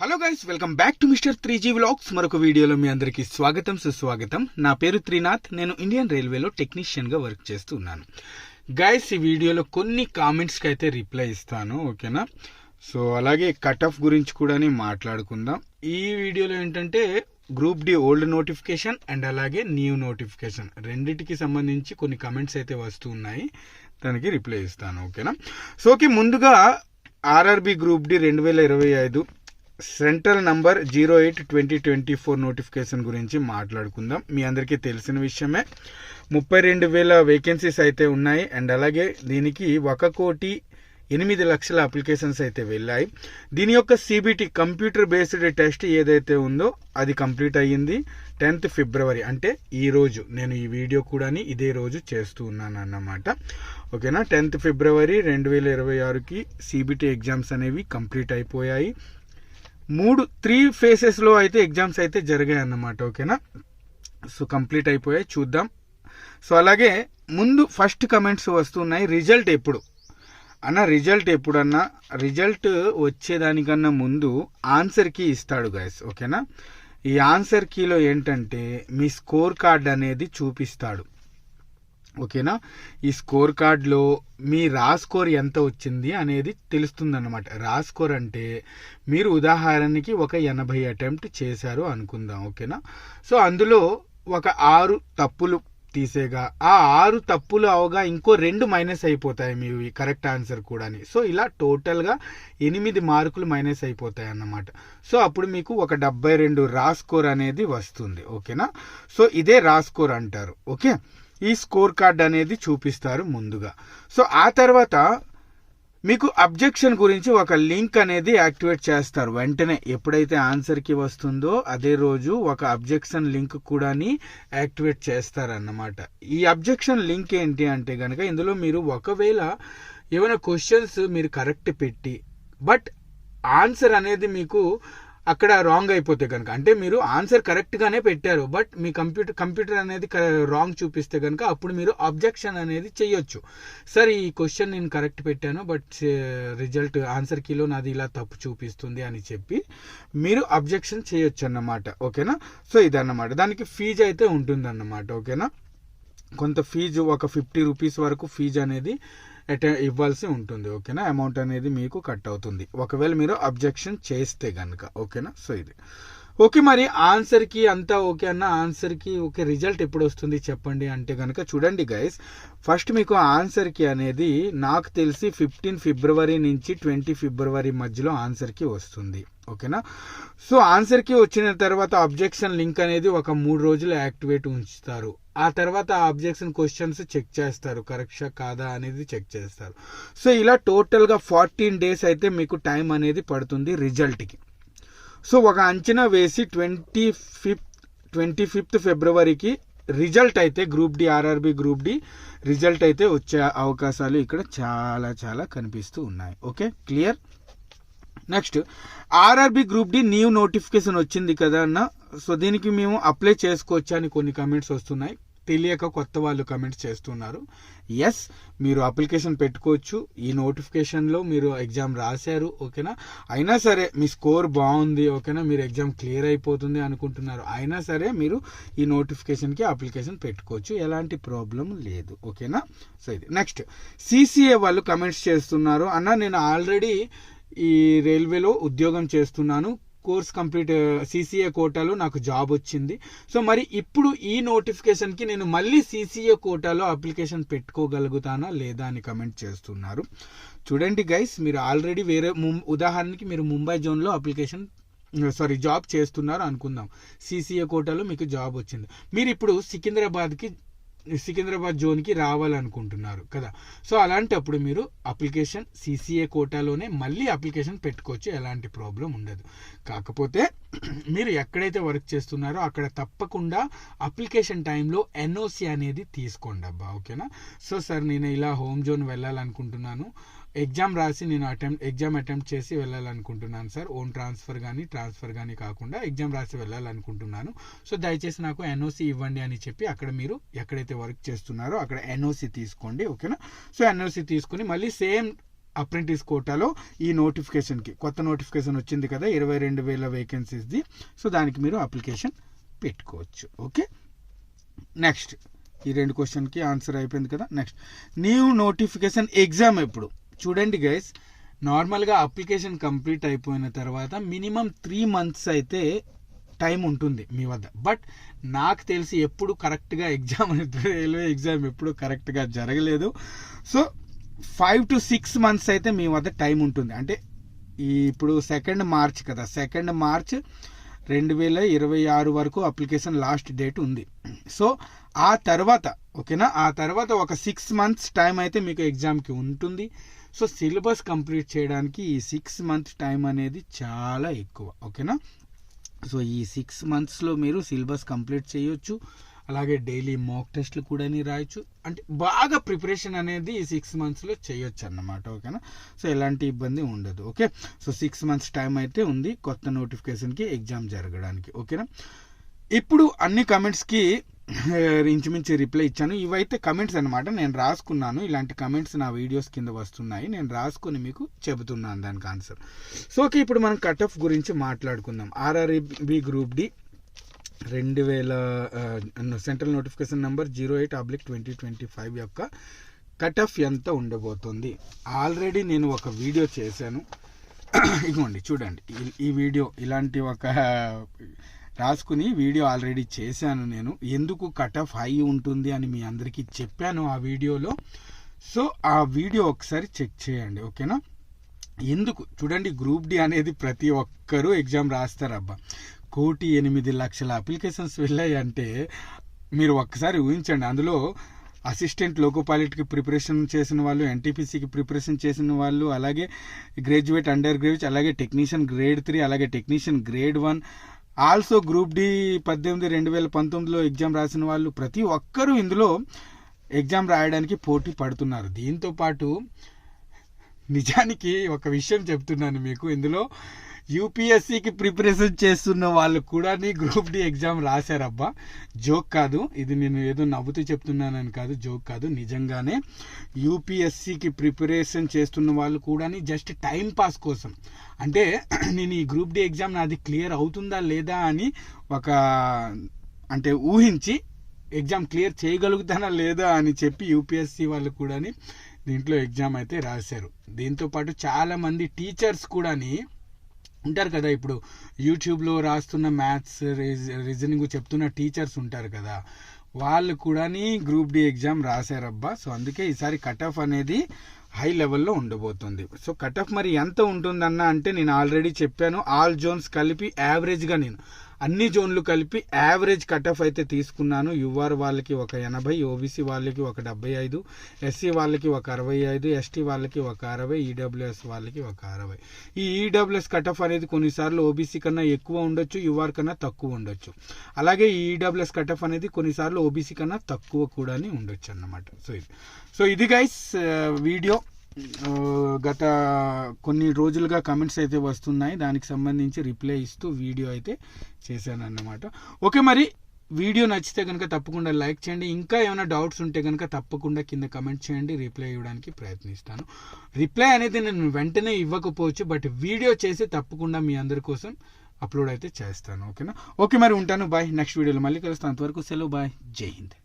Hello guys welcome back to mister three G vlogs మరొక వీడియోలో మీ అందరికీ స్వాగతం సుస్వాగతం. నా పేరు త్రినాథ్. నేను ఇండియన్ రైల్వేలో టెక్నీషియన్గా వర్క్ చేస్తూ ఉన్నాను. గైస్ ఈ వీడియోలో కొన్ని కామెంట్స్కి అయితే రిప్లై ఇస్తాను ఓకేనా? సో అలాగే కట్ ఆఫ్ గురించి కూడా మాట్లాడుకుందాం. ఈ వీడియోలో ఏంటంటే group D old notification and అలాగే న్యూ నోటిఫికేషన్ రెండిటికి సంబంధించి కొన్ని కమెంట్స్ అయితే వస్తూ ఉన్నాయి. దానికి రిప్లై ఇస్తాను ఓకేనా? సో ఓకే ముందుగా ఆర్ఆర్బి గ్రూప్ డి రెండు వేల ఇరవై ఐదు central number zero eight twenty twenty four notification గురించి మాట్లాడుకుందాం. మీ అందరికీ తెలిసిన విషయమే. ముప్పై రెండు వేల వేకెన్సీస్ అయితే ఉన్నాయి. అండ్ అలాగే దీనికి ఒక కోటి ఎనిమిది లక్షల అప్లికేషన్స్ అయితే వెళ్ళాయి. దీని యొక్క సిబిటి కంప్యూటర్ బేస్డ్ టెస్ట్ ఏదైతే ఉందో అది కంప్లీట్ అయ్యింది. టెన్త్ ఫిబ్రవరి అంటే ఈ రోజు. నేను ఈ వీడియో కూడాని ఇదే రోజు చేస్తూ ఉన్నాను అన్నమాట. ఓకేనా? టెన్త్ ఫిబ్రవరి రెండు వేల ఇరవై ఆరుకి సిబిటి ఎగ్జామ్స్ అనేవి కంప్లీట్ అయిపోయాయి. మూడు త్రీ ఫేసెస్లో అయితే ఎగ్జామ్స్ అయితే జరిగాయి అన్నమాట ఓకేనా సో కంప్లీట్ అయిపోయాయి చూద్దాం. సో అలాగే ముందు ఫస్ట్ కమెంట్స్ వస్తున్నాయి రిజల్ట్ ఎప్పుడు? అన్న రిజల్ట్ ఎప్పుడన్నా? రిజల్ట్ వచ్చేదానికన్నా ముందు ఆన్సర్ కీ ఇస్తాడు గైస్ ఓకేనా ఈ ఆన్సర్ కీలో ఏంటంటే మీ స్కోర్ కార్డ్ అనేది చూపిస్తాడు. ఓకేనా? ఈ స్కోర్ కార్డ్లో మీ రా స్కోర్ ఎంత వచ్చింది అనేది తెలుస్తుందన్నమాట. రా స్కోర్ అంటే మీరు ఉదాహరణకి ఒక ఎనభై అటెంప్ట్ చేశారు అనుకుందాం ఓకేనా? సో అందులో ఒక ఆరు తప్పులు తీసేగా. ఆ ఆరు తప్పులు అవగా ఇంకో రెండు మైనస్ అయిపోతాయి మీవి కరెక్ట్ ఆన్సర్ కూడా సో ఇలా టోటల్గా ఎనిమిది మార్కులు మైనస్ అయిపోతాయి అన్నమాట. సో అప్పుడు మీకు ఒక డెబ్బై రెండు రా స్కోర్ అనేది వస్తుంది ఓకేనా? సో ఇదే రా స్కోర్ అంటారు ఓకే? ఈ స్కోర్ కార్డ్ అనేది చూపిస్తారు ముందుగా. సో ఆ తర్వాత మీకు అబ్జెక్షన్ గురించి ఒక లింక్ అనేది యాక్టివేట్ చేస్తారు. వెంటనే ఎప్పుడైతే ఆన్సర్కి వస్తుందో అదే రోజు ఒక అబ్జెక్షన్ లింక్ కూడాని యాక్టివేట్ చేస్తారన్నమాట. ఈ అబ్జెక్షన్ లింక్ ఏంటి అంటే కనుక ఇందులో మీరు ఒకవేళ ఏమైనా క్వశ్చన్స్ మీరు కరెక్ట్ పెట్టి బట్ ఆన్సర్ అనేది మీకు అక్కడ రాంగ్ అయిపోతే కనుక అంటే మీరు ఆన్సర్ కరెక్ట్గానే పెట్టారు బట్ మీ కంప్యూటర్ కంప్యూటర్ అనేది రాంగ్ చూపిస్తే కనుక అప్పుడు మీరు అబ్జెక్షన్ అనేది చేయొచ్చు సార్ ఈ క్వశ్చన్ నేను కరెక్ట్ పెట్టాను బట్ రిజల్ట్ ఆన్సర్ కీలో నాది ఇలా తప్పు చూపిస్తుంది అని చెప్పి మీరు అబ్జెక్షన్ చేయొచ్చు అన్నమాట ఓకేనా? సో ఇదన్నమాట. దానికి ఫీజు అయితే ఉంటుందన్నమాట ఓకేనా? కొంత ఫీజు ఒక ఫిఫ్టీ రూపీస్ వరకు ఫీజు అనేది అటె ఇవ్వాల్సి ఉంటుంది ఓకేనా? అమౌంట్ అనేది మీకు కట్ అవుతుంది. ఒకవేళ మీరు అబ్జెక్షన్ చేస్తే కనుక ఓకేనా? సో ఇది. ఓకే మరి ఆన్సర్కి అంతా ఓకే అన్న ఆన్సర్కి ఓకే రిజల్ట్ ఎప్పుడు వస్తుంది చెప్పండి అంటే కనుక చూడండి గైస్ ఫస్ట్ మీకు ఆన్సర్కి అనేది నాకు తెలిసి ఫిఫ్టీన్ ఫిబ్రవరి నుంచి ట్వంటీ ఫిబ్రవరి మధ్యలో ఆన్సర్కి వస్తుంది. ఓకేనా సో ఆన్సర్కి వచ్చిన తర్వాత అబ్జెక్షన్ లింక్ అనేది ఒక మూడు రోజులు యాక్టివేట్ ఉంచుతారు. ఆ తర్వాత ఆ అబ్జెక్షన్ క్వశ్చన్స్ చెక్ చేస్తారు. కరెక్టా కాదా అనేది చెక్ చేస్తారు. సో ఇలా టోటల్గా ఫార్టీన్ డేస్ అయితే మీకు టైం అనేది పడుతుంది రిజల్ట్కి సో ఒక అంచనా వేసి ట్వంటీ ఫిఫ్త్ ట్వంటీ ఫిఫ్త్ ఫిబ్రవరికి రిజల్ట్ అయితే group D RRB group D result అయితే వచ్చే అవకాశాలు ఇక్కడ చాలా చాలా కనిపిస్తూ ఉన్నాయి. Okay? Clear? Next RRB group D new notification వచ్చింది కదా అన్న? సో దీనికి మేము అప్లై చేసుకోవచ్చా అని కొన్ని కమెంట్స్ వస్తున్నాయి. తెలియక కొత్త వాళ్ళు కమెంట్స్ చేస్తున్నారు. ఎస్ మీరు అప్లికేషన్ పెట్టుకోవచ్చు. ఈ నోటిఫికేషన్లో మీరు ఎగ్జామ్ రాశారు ఓకేనా? అయినా సరే మీ స్కోర్ బాగుంది ఓకేనా? మీరు ఎగ్జామ్ క్లియర్ అయిపోతుంది అనుకుంటున్నారు. అయినా సరే మీరు ఈ నోటిఫికేషన్కి అప్లికేషన్ పెట్టుకోవచ్చు. ఎలాంటి ప్రాబ్లం లేదు ఓకేనా? సో ఇది. నెక్స్ట్ సీసీఏ వాళ్ళు కమెంట్స్ చేస్తున్నారు. అన్న నేను ఆల్రెడీ ఈ రైల్వేలో ఉద్యోగం చేస్తున్నాను. కోర్స్ కంప్లీట్ సీసీఏ కోటాలో నాకు జాబ్ వచ్చింది. సో మరి ఇప్పుడు ఈ నోటిఫికేషన్కి నేను మళ్ళీ సీసీఏ కోటాలో అప్లికేషన్ పెట్టుకోగలుగుతానా లేదా అని కమెంట్ చేస్తున్నారు. చూడండి గైస్ మీరు ఆల్రెడీ వేరే ఉదాహరణకి మీరు ముంబై జోన్లో అప్లికేషన్ సారీ జాబ్ చేస్తున్నారు అనుకుందాం. సీసీఏ కోటాలో మీకు జాబ్ వచ్చింది. మీరు ఇప్పుడు సికింద్రాబాద్కి సికింద్రాబాద్ జోన్కి రావాలనుకుంటున్నారు కదా. సో అలాంటప్పుడు మీరు అప్లికేషన్ సీసీఏ కోటాలోనే మళ్ళీ అప్లికేషన్ పెట్టుకోవచ్చు. ఎలాంటి ప్రాబ్లం ఉండదు. కాకపోతే మీరు ఎక్కడైతే వర్క్ చేస్తున్నారో అక్కడ తప్పకుండా అప్లికేషన్ టైంలో ఎన్ఓసి అనేది తీసుకోండి అబ్బా. ఓకేనా? సో సార్ నేను ఇలా హోమ్ జోన్ వెళ్ళాలనుకుంటున్నాను. ఎగ్జామ్ రాసి నేను అటెంప్ట్ ఎగ్జామ్ అటెంప్ట్ చేసి వెళ్ళాలనుకుంటున్నాను సార్. ఓన్ ట్రాన్స్ఫర్ కానీ ట్రాన్స్ఫర్ కానీ కాకుండా ఎగ్జామ్ రాసి వెళ్ళాలనుకుంటున్నాను. సో దయచేసి నాకు ఎన్ఓసి ఇవ్వండి అని చెప్పి అక్కడ మీరు ఎక్కడైతే వర్క్ చేస్తున్నారో అక్కడ ఎన్ఓసి తీసుకోండి ఓకేనా? సో ఎన్ఓసి తీసుకుని మళ్ళీ సేమ్ అప్రెంటిస్ కోటాలో ఈ నోటిఫికేషన్కి కొత్త నోటిఫికేషన్ వచ్చింది కదా ఇరవై రెండు వేల వేకెన్సీస్ది. సో దానికి మీరు అప్లికేషన్ పెట్టుకోవచ్చు ఓకే? నెక్స్ట్ ఈ రెండు క్వశ్చన్కి ఆన్సర్ అయిపోయింది కదా నెక్స్ట్. న్యూ నోటిఫికేషన్ ఎగ్జామ్ ఎప్పుడు? చూడండి గైస్ నార్మల్గా అప్లికేషన్ కంప్లీట్ అయిపోయిన తర్వాత మినిమం త్రీ మంత్స్ అయితే టైం ఉంటుంది మీ వద్ద. బట్ నాకు తెలిసి ఎప్పుడు కరెక్ట్గా ఎగ్జామ్ రైల్వే ఎగ్జామ్ ఎప్పుడు కరెక్ట్గా జరగలేదు. So five to six months అయితే మీ వద్ద టైం ఉంటుంది. అంటే ఇప్పుడు సెకండ్ మార్చ్ కదా సెకండ్ మార్చ్ రెండు వేల ఇరవై ఆరు వరకు అప్లికేషన్ లాస్ట్ డేట్ ఉంది. సో ఆ తర్వాత ఓకేనా? ఆ తర్వాత ఒక సిక్స్ మంత్స్ టైం అయితే మీకు ఎగ్జామ్కి ఉంటుంది. సో సిలబస్ కంప్లీట్ చేయడానికి ఈ సిక్స్ మంత్స్ టైం అనేది చాలా ఎక్కువ ఓకేనా? సో ఈ సిక్స్ మంత్స్లో మీరు సిలబస్ కంప్లీట్ చేయొచ్చు అలాగే డైలీ మాక్ టెస్ట్లు కూడా రాయొచ్చు అంటే బాగా ప్రిపరేషన్ అనేది ఈ సిక్స్ మంత్స్లో చేయొచ్చు అన్నమాట ఓకేనా? సో ఎలాంటి ఇబ్బంది ఉండదు okay? So six months time అయితే ఉంది కొత్త నోటిఫికేషన్కి ఎగ్జామ్ జరగడానికి ఓకేనా? ఇప్పుడు అన్ని కమెంట్స్కి ఇంచుమించు రిప్లై ఇచ్చాను. ఇవైతే కమెంట్స్ అనమాట నేను రాసుకున్నాను. ఇలాంటి కమెంట్స్ నా వీడియోస్ కింద వస్తున్నాయి. నేను రాసుకుని మీకు చెబుతున్నాను దానికి ఆన్సర్ సో ఓకే ఇప్పుడు మనం కట్ ఆఫ్ గురించి మాట్లాడుకుందాం. ఆర్ఆర్బి గ్రూప్ డి రెండు వేల central notification number zero eight oblique twenty twenty five యొక్క కట్ ఆఫ్ ఎంత ఉండబోతుంది. ఆల్రెడీ నేను ఒక వీడియో చేశాను. ఇదిగోండి చూడండి. ఈ వీడియో ఇలాంటి ఒక రాసుకుని వీడియో ఆల్రెడీ చేశాను నేను. ఎందుకు కట్ ఆఫ్ హై ఉంటుంది అని మీ అందరికీ చెప్పాను ఆ వీడియోలో. సో ఆ వీడియో ఒకసారి చెక్ చేయండి ఓకేనా? ఎందుకు? చూడండి గ్రూప్ డి అనేది ప్రతి ఒక్కరూ ఎగ్జామ్ రాస్తారబ్బా. కోటి ఎనిమిది లక్షల అప్లికేషన్స్ వెళ్ళాయి అంటే మీరు ఒక్కసారి ఊహించండి. అందులో అసిస్టెంట్ లోకో పైలట్కి ప్రిపరేషన్ చేసిన వాళ్ళు ఎన్టీపీసీకి ప్రిపరేషన్ చేసిన వాళ్ళు అలాగే గ్రాడ్యుయేట్ అండర్ గ్రాడ్యుయేట్ అలాగే టెక్నీషియన్ గ్రేడ్ త్రీ అలాగే technician grade one also group D పద్దెనిమిది రెండు వేల పంతొమ్మిదిలో ఎగ్జామ్ రాసిన వాళ్ళు ప్రతి ఒక్కరూ ఇందులో ఎగ్జామ్ రాయడానికి పోటీ పడుతున్నారు. దీంతో పాటు నిజానికి ఒక విషయం చెప్తున్నాను మీకు. ఇందులో యూపీఎస్సికి ప్రిపరేషన్ చేస్తున్న వాళ్ళు కూడా గ్రూప్ డి ఎగ్జామ్ రాశారబ్బా. జోక్ కాదు. ఇది నేను ఏదో నవ్వుతూ చెప్తున్నానని కాదు. జోక్ కాదు. నిజంగానే యూపీఎస్సికి ప్రిపరేషన్ చేస్తున్న వాళ్ళు కూడా జస్ట్ టైం పాస్ కోసం. అంటే నేను ఈ గ్రూప్ డి ఎగ్జామ్ నాది క్లియర్ అవుతుందా లేదా అని ఒక అంటే ఊహించి ఎగ్జామ్ క్లియర్ చేయగలుగుతానా లేదా అని చెప్పి యూపీఎస్సి వాళ్ళు కూడా దీంట్లో ఎగ్జామ్ అయితే రాశారు. దీంతో పాటు టీచర్స్ కూడాని ఉంటారు కదా ఇప్పుడు యూట్యూబ్లో రాస్తున్న మ్యాథ్స్ రీజనింగ్ చెప్తున్న టీచర్స్ ఉంటారు కదా వాళ్ళు కూడా గ్రూప్ డి ఎగ్జామ్ రాశారబ్బా. సో అందుకే ఈసారి కట్ ఆఫ్ అనేది హై లెవెల్లో ఉండబోతుంది. సో కట్ ఆఫ్ మరి ఎంత ఉంటుందన్న అంటే నేను ఆల్రెడీ చెప్పాను ఆల్ జోన్స్ కలిపి యావరేజ్గా నేను అన్ని జోన్లు కలిపి యావరేజ్ కట్ ఆఫ్ అయితే తీసుకున్నాను. యుఆర్ వాళ్ళకి ఒక ఎనభై ఓబీసీ వాళ్ళకి ఒక డెబ్బై ఐదు ఎస్సీ వాళ్ళకి ఒక అరవై ఐదు ఎస్టీ వాళ్ళకి ఒక అరవై ఈడబ్ల్యూఎస్ వాళ్ళకి ఒక అరవై. ఈ ఈడబ్ల్యూఎస్ కట్ ఆఫ్ అనేది కొన్నిసార్లు ఓబీసీ కన్నా ఎక్కువ ఉండొచ్చు యుఆర్ కన్నా తక్కువ ఉండొచ్చు. అలాగే ఈ ఈడబ్ల్యూఎస్ కట్ ఆఫ్ అనేది కొన్నిసార్లు ఓబీసీ కన్నా తక్కువ కూడా ఉండొచ్చు అన్నమాట. సో ఇది. సో ఇది గైస్ వీడియో. గత కొన్ని రోజులుగా కమెంట్స్ అయితే వస్తున్నాయి. దానికి సంబంధించి రిప్లై ఇస్తూ వీడియో అయితే చేశాను అన్నమాట ఓకే మరి వీడియో నచ్చితే కనుక తప్పకుండా లైక్ చేయండి. ఇంకా ఏమైనా డౌట్స్ ఉంటే కనుక తప్పకుండా కింద కమెంట్ చేయండి. రిప్లై ఇవ్వడానికి ప్రయత్నిస్తాను. రిప్లై అనేది నేను వెంటనే ఇవ్వకపోవచ్చు బట్ వీడియో చేసి తప్పకుండా మీ అందరి కోసం అప్లోడ్ అయితే చేస్తాను. ఓకేనా? ఓకే మరి ఉంటాను. బాయ్ నెక్స్ట్ వీడియోలో మళ్ళీ కలుస్తాను. అంతవరకు సెలవు. బాయ్ జై హింద్.